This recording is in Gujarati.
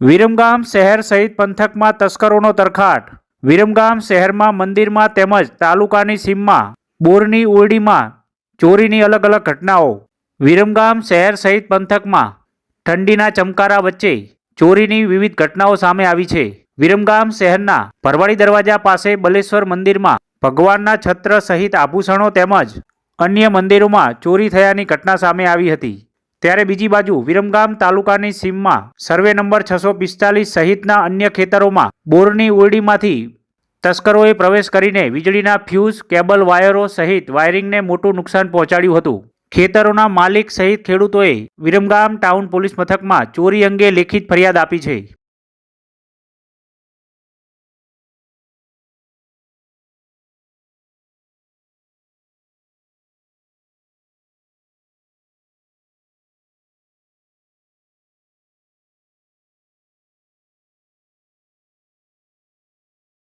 વિરમગામ શહેર સહિત પંથકમાં તસ્કરોનો તરખાટ. વિરમગામ શહેરમાં મંદિરમાં તેમજ તાલુકાની સીમમાં, બોરની ઓરડીમાં ચોરીની અલગ અલગ ઘટનાઓ. વિરમગામ શહેર સહિત પંથકમાં ઠંડીના ચમકારા વચ્ચે ચોરીની વિવિધ ઘટનાઓ સામે આવી છે. વિરમગામ શહેરના ભરવાડી દરવાજા પાસે બલેશ્વર મંદિરમાં ભગવાનના છત્ર સહિત આભૂષણો તેમજ અન્ય મંદિરોમાં ચોરી થયાની ઘટના સામે આવી હતી. ત્યારે બીજી બાજુ વિરમગામ તાલુકાની સીમમાં સર્વે નંબર છસો પિસ્તાલીસ સહિતના અન્ય ખેતરોમાં બોરની ઓરડીમાંથી તસ્કરોએ પ્રવેશ કરીને વીજળીના ફ્યુઝ, કેબલ વાયરો સહિત વાયરિંગને મોટું નુકસાન પહોંચાડ્યું હતું. ખેતરોના માલિક સહિત ખેડૂતોએ વિરમગામ ટાઉન પોલીસ મથકમાં ચોરી અંગે લેખિત ફરિયાદ આપી છે.